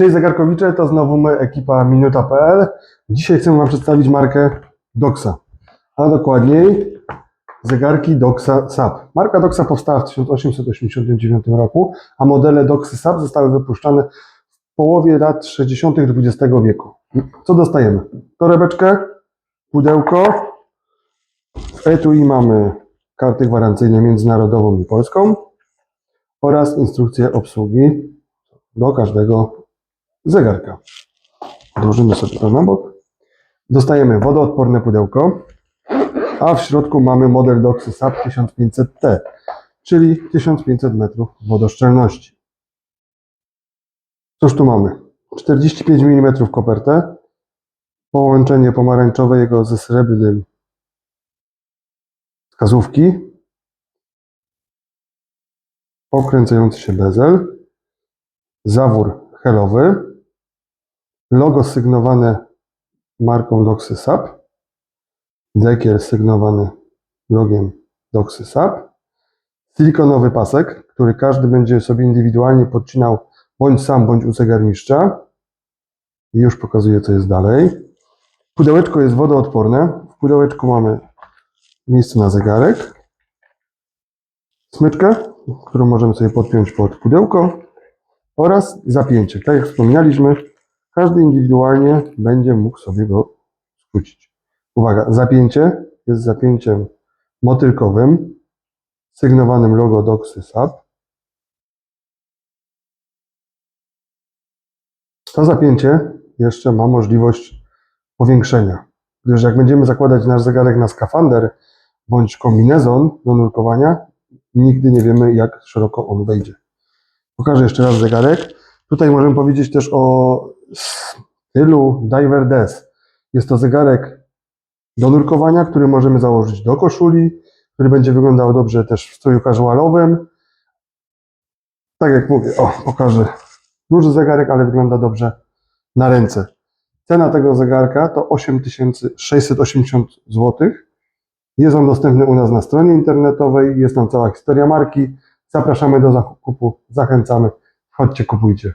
Cześć zegarkowicze, to znowu my, ekipa Minuta.pl. Dzisiaj chcę Wam przedstawić markę Doxa, a dokładniej zegarki Doxa SAP. Marka Doxa powstała w 1889 roku, a modele Doxy SAP zostały wypuszczane w połowie lat 60. XX wieku. Co dostajemy? Torebeczkę, pudełko, w etui mamy karty gwarancyjne międzynarodową i polską oraz instrukcję obsługi do każdego zegarka. Odłożymy sobie to na bok. Dostajemy wodoodporne pudełko, a w środku mamy model Doxy SAP 1500T, czyli 1500 metrów wodoszczelności. Cóż tu mamy? 45 mm kopertę, połączenie pomarańczowe jego ze srebrnym wskazówki, pokręcający się bezel, zawór helowy, logo sygnowane marką Doxy SAP, dekiel sygnowany logiem Doxy SAP, silikonowy pasek, który każdy będzie sobie indywidualnie podcinał bądź sam, bądź u zegarmistrza. I już pokazuję, co jest dalej. Pudełeczko jest wodoodporne. W pudełeczku mamy miejsce na zegarek, smyczkę, którą możemy sobie podpiąć pod pudełko oraz zapięcie. Tak jak wspomnieliśmy, każdy indywidualnie będzie mógł sobie go skrócić. Uwaga, zapięcie jest zapięciem motylkowym, sygnowanym logo Doxy SAP. To zapięcie jeszcze ma możliwość powiększenia, gdyż jak będziemy zakładać nasz zegarek na skafander bądź kombinezon do nurkowania, nigdy nie wiemy, jak szeroko on wejdzie. Pokażę jeszcze raz zegarek. Tutaj możemy powiedzieć też o stylu Diver Des. Jest to zegarek do nurkowania, który możemy założyć do koszuli, który będzie wyglądał dobrze też w stroju casualowym. Tak jak mówię, o, pokażę. Duży zegarek, ale wygląda dobrze na ręce. Cena tego zegarka to 8680 zł. Jest on dostępny u nas na stronie internetowej, jest tam cała historia marki. Zapraszamy do zakupu, zachęcamy. Chodźcie, kupujcie.